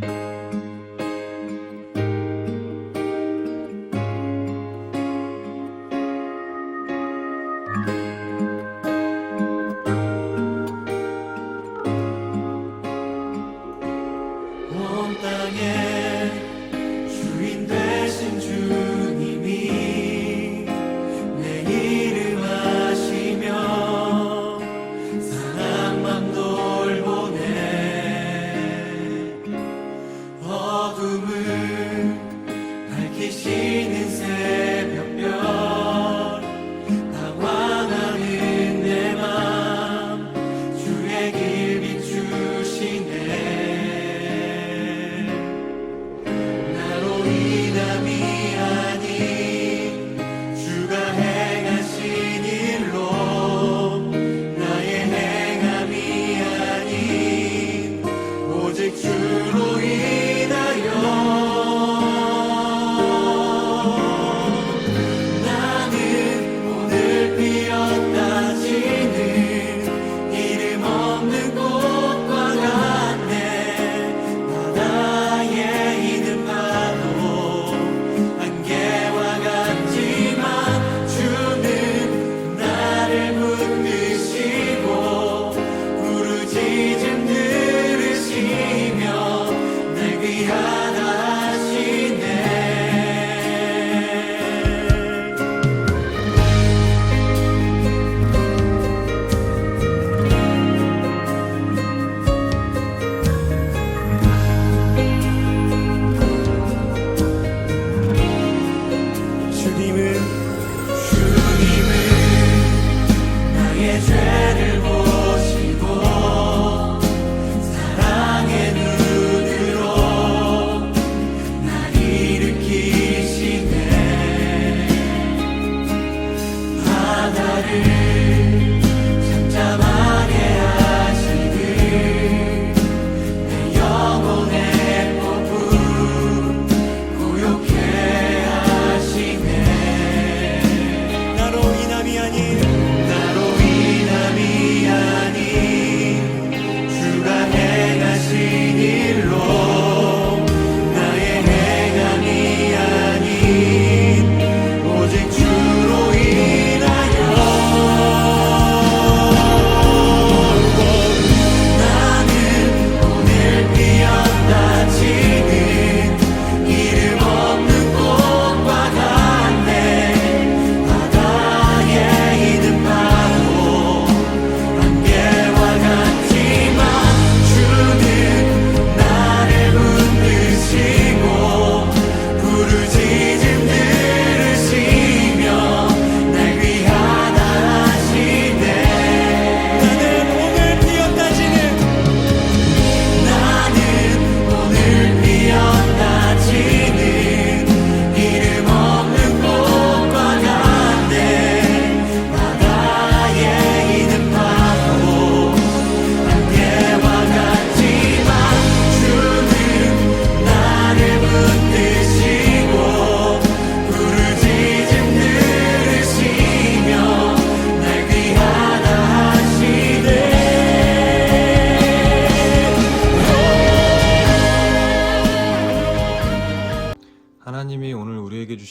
온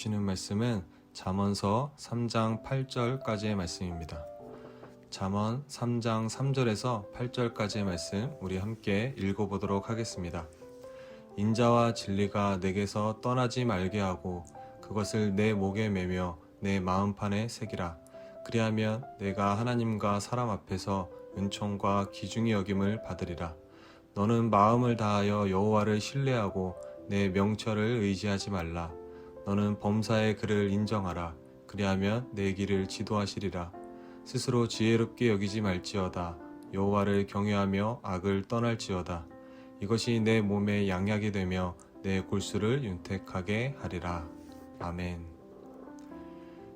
주시는 말씀은 잠언서 3장 8절까지의 말씀입니다. 잠언 3장 3절에서 8절까지의 말씀 우리 함께 읽어보도록 하겠습니다. 인자와 진리가 내게서 떠나지 말게 하고 그것을 내 목에 매며 내 마음판에 새기라. 그리하면 내가 하나님과 사람 앞에서 은총과 기중의 여김을 받으리라. 너는 마음을 다하여 여호와를 신뢰하고 내 명철을 의지하지 말라. 너는 범사의 그를 인정하라. 그리하면 내 길을 지도하시리라. 스스로 지혜롭게 여기지 말지어다. 여호와를 경외하며 악을 떠날지어다. 이것이 내 몸에 양약이 되며 내 골수를 윤택하게 하리라. 아멘.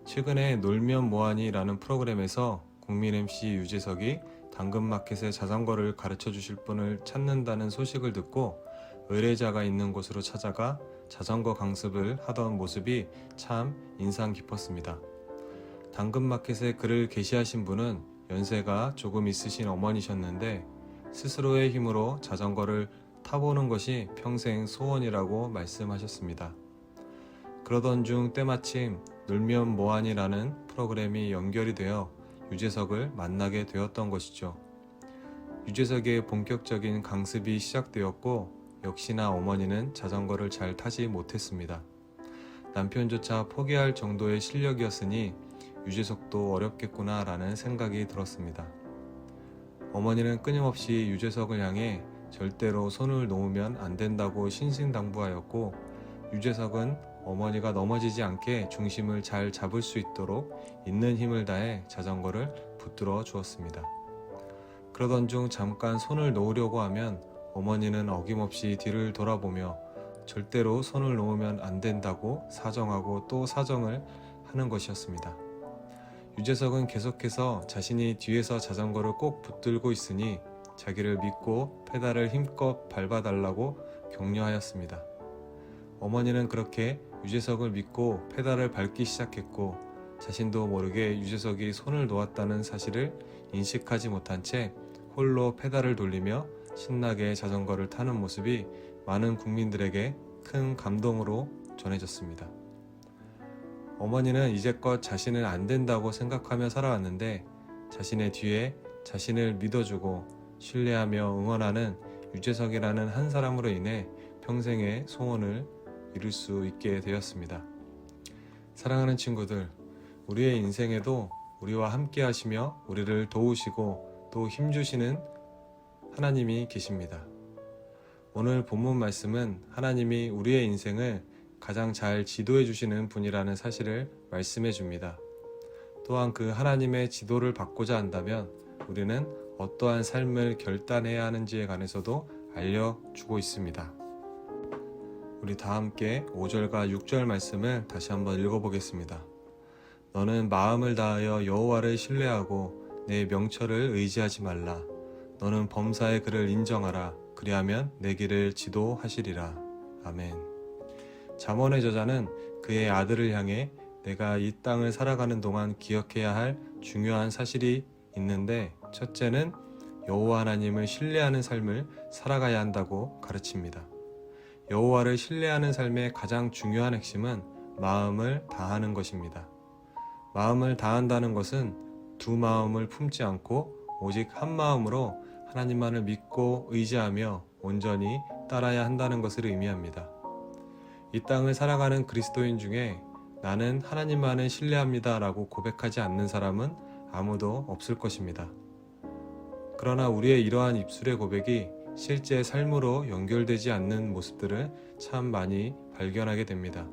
최근에 놀면 뭐하니라는 프로그램에서 국민 MC 유재석이 당근마켓에 자전거를 가르쳐 주실 분을 찾는다는 소식을 듣고 의뢰자가 있는 곳으로 찾아가 자전거 강습을 하던 모습이 참 인상 깊었습니다. 당근마켓에 글을 게시하신 분은 연세가 조금 있으신 어머니셨는데 스스로의 힘으로 자전거를 타보는 것이 평생 소원이라고 말씀하셨습니다. 그러던 중 때마침 놀면 뭐하니라는 프로그램이 연결이 되어 유재석을 만나게 되었던 것이죠. 유재석의 본격적인 강습이 시작되었고 역시나 어머니는 자전거를 잘 타지 못했습니다. 남편조차 포기할 정도의 실력이었으니 유재석도 어렵겠구나 라는 생각이 들었습니다. 어머니는 끊임없이 유재석을 향해 절대로 손을 놓으면 안 된다고 신신당부하였고 유재석은 어머니가 넘어지지 않게 중심을 잘 잡을 수 있도록 있는 힘을 다해 자전거를 붙들어 주었습니다. 그러던 중 잠깐 손을 놓으려고 하면 어머니는 어김없이 뒤를 돌아보며 절대로 손을 놓으면 안 된다고 사정하고 또 사정을 하는 것이었습니다. 유재석은 계속해서 자신이 뒤에서 자전거를 꼭 붙들고 있으니 자기를 믿고 페달을 힘껏 밟아달라고 격려하였습니다. 어머니는 그렇게 유재석을 믿고 페달을 밟기 시작했고 자신도 모르게 유재석이 손을 놓았다는 사실을 인식하지 못한 채 홀로 페달을 돌리며 신나게 자전거를 타는 모습이 많은 국민들에게 큰 감동으로 전해졌습니다. 어머니는 이제껏 자신은 안 된다고 생각하며 살아왔는데 자신의 뒤에 자신을 믿어주고 신뢰하며 응원하는 유재석이라는 한 사람으로 인해 평생의 소원을 이룰 수 있게 되었습니다. 사랑하는 친구들, 우리의 인생에도 우리와 함께 하시며 우리를 도우시고 또 힘주시는 하나님이 계십니다. 오늘 본문 말씀은 하나님이 우리의 인생을 가장 잘 지도해 주시는 분이라는 사실을 말씀해 줍니다. 또한 그 하나님의 지도를 받고자 한다면 우리는 어떠한 삶을 결단해야 하는지에 관해서도 알려주고 있습니다. 우리 다 함께 5절과 6절 말씀을 다시 한번 읽어보겠습니다. 너는 마음을 다하여 여호와를 신뢰하고 내 명철을 의지하지 말라. 너는 범사의 그를 인정하라. 그리하면 내 길을 지도하시리라. 아멘. 잠언의 저자는 그의 아들을 향해 내가 이 땅을 살아가는 동안 기억해야 할 중요한 사실이 있는데 첫째는 여호와 하나님을 신뢰하는 삶을 살아가야 한다고 가르칩니다. 여호와를 신뢰하는 삶의 가장 중요한 핵심은 마음을 다하는 것입니다. 마음을 다한다는 것은 두 마음을 품지 않고 오직 한 마음으로 하나님만을 믿고 의지하며 온전히 따라야 한다는 것을 의미합니다. 이 땅을 살아가는 그리스도인 중에 나는 하나님만을 신뢰합니다 라고 고백하지 않는 사람은 아무도 없을 것입니다. 그러나 우리의 이러한 입술의 고백이 실제 삶으로 연결되지 않는 모습들을 참 많이 발견하게 됩니다.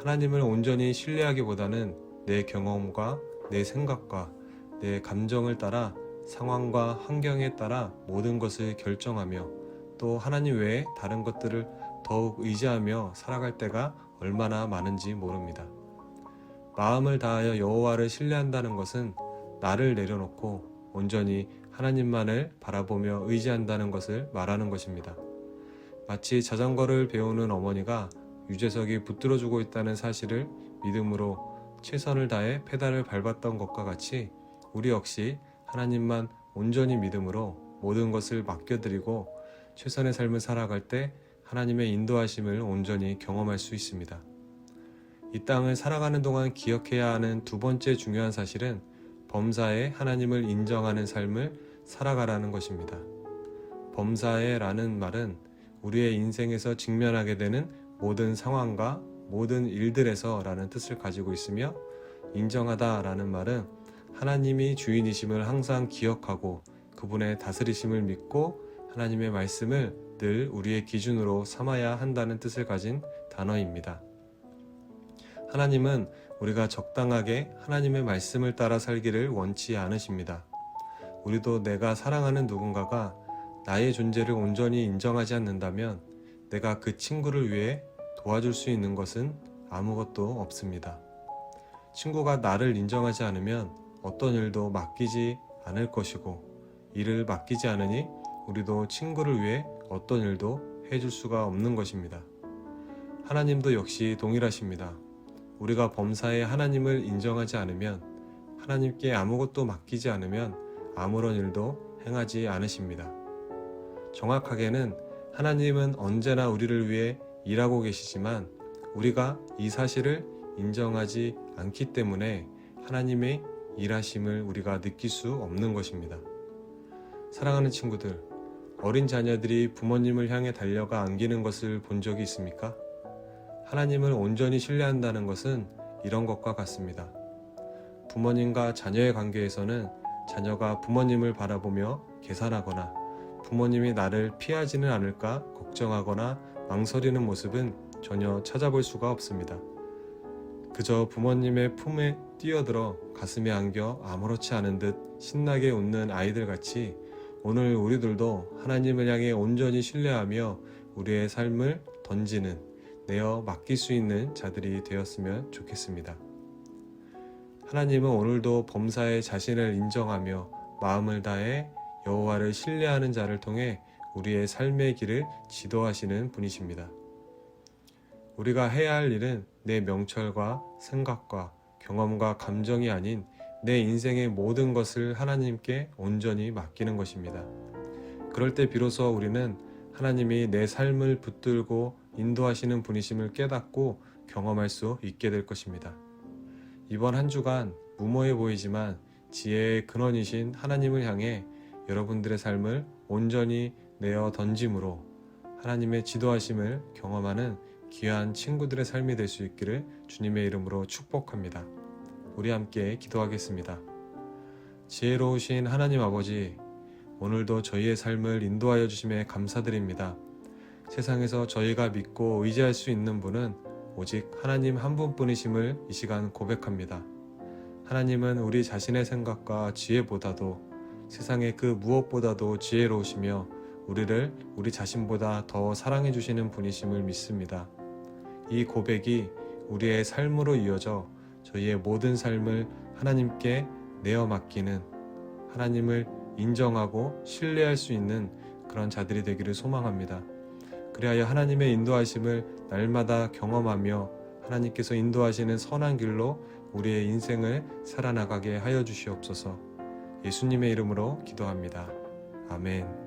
하나님을 온전히 신뢰하기보다는 내 경험과 내 생각과 내 감정을 따라 상황과 환경에 따라 모든 것을 결정하며 또 하나님 외에 다른 것들을 더욱 의지하며 살아갈 때가 얼마나 많은지 모릅니다. 마음을 다하여 여호와를 신뢰한다는 것은 나를 내려놓고 온전히 하나님만을 바라보며 의지한다는 것을 말하는 것입니다. 마치 자전거를 배우는 어머니가 유재석이 붙들어주고 있다는 사실을 믿음으로 최선을 다해 페달을 밟았던 것과 같이 우리 역시 하나님만 온전히 믿음으로 모든 것을 맡겨드리고 최선의 삶을 살아갈 때 하나님의 인도하심을 온전히 경험할 수 있습니다. 이 땅을 살아가는 동안 기억해야 하는 두 번째 중요한 사실은 범사에 하나님을 인정하는 삶을 살아가라는 것입니다. 범사에 라는 말은 우리의 인생에서 직면하게 되는 모든 상황과 모든 일들에서 라는 뜻을 가지고 있으며 인정하다 라는 말은 하나님이 주인이심을 항상 기억하고 그분의 다스리심을 믿고 하나님의 말씀을 늘 우리의 기준으로 삼아야 한다는 뜻을 가진 단어입니다. 하나님은 우리가 적당하게 하나님의 말씀을 따라 살기를 원치 않으십니다. 우리도 내가 사랑하는 누군가가 나의 존재를 온전히 인정하지 않는다면 내가 그 친구를 위해 도와줄 수 있는 것은 아무것도 없습니다. 친구가 나를 인정하지 않으면 어떤 일도 맡기지 않을 것이고 일을 맡기지 않으니 우리도 친구를 위해 어떤 일도 해줄 수가 없는 것입니다. 하나님도 역시 동일하십니다. 우리가 범사에 하나님을 인정하지 않으면 하나님께 아무것도 맡기지 않으면 아무런 일도 행하지 않으십니다. 정확하게는 하나님은 언제나 우리를 위해 일하고 계시지만 우리가 이 사실을 인정하지 않기 때문에 하나님의 일하심을 우리가 느낄 수 없는 것입니다. 사랑하는 친구들, 어린 자녀들이 부모님을 향해 달려가 안기는 것을 본 적이 있습니까? 하나님을 온전히 신뢰한다는 것은 이런 것과 같습니다. 부모님과 자녀의 관계에서는 자녀가 부모님을 바라보며 계산하거나 부모님이 나를 피하지는 않을까 걱정하거나 망설이는 모습은 전혀 찾아볼 수가 없습니다. 그저 부모님의 품에 뛰어들어 가슴에 안겨 아무렇지 않은 듯 신나게 웃는 아이들 같이 오늘 우리들도 하나님을 향해 온전히 신뢰하며 우리의 삶을 던지는 내어 맡길 수 있는 자들이 되었으면 좋겠습니다. 하나님은 오늘도 범사에 자신을 인정하며 마음을 다해 여호와를 신뢰하는 자를 통해 우리의 삶의 길을 지도하시는 분이십니다. 우리가 해야 할 일은 내 명철과 생각과 경험과 감정이 아닌 내 인생의 모든 것을 하나님께 온전히 맡기는 것입니다. 그럴 때 비로소 우리는 하나님이 내 삶을 붙들고 인도하시는 분이심을 깨닫고 경험할 수 있게 될 것입니다. 이번 한 주간 무모해 보이지만 지혜의 근원이신 하나님을 향해 여러분들의 삶을 온전히 내어 던짐으로 하나님의 지도하심을 경험하는 귀한 친구들의 삶이 될 수 있기를 주님의 이름으로 축복합니다. 우리 함께 기도하겠습니다. 지혜로우신 하나님 아버지, 오늘도 저희의 삶을 인도하여 주심에 감사드립니다. 세상에서 저희가 믿고 의지할 수 있는 분은 오직 하나님 한 분뿐이심을 이 시간 고백합니다. 하나님은 우리 자신의 생각과 지혜보다도 세상의 그 무엇보다도 지혜로우시며 우리를 우리 자신보다 더 사랑해 주시는 분이심을 믿습니다. 이 고백이 우리의 삶으로 이어져 저희의 모든 삶을 하나님께 내어 맡기는 하나님을 인정하고 신뢰할 수 있는 그런 자들이 되기를 소망합니다. 그리하여 하나님의 인도하심을 날마다 경험하며 하나님께서 인도하시는 선한 길로 우리의 인생을 살아나가게 하여 주시옵소서. 예수님의 이름으로 기도합니다. 아멘.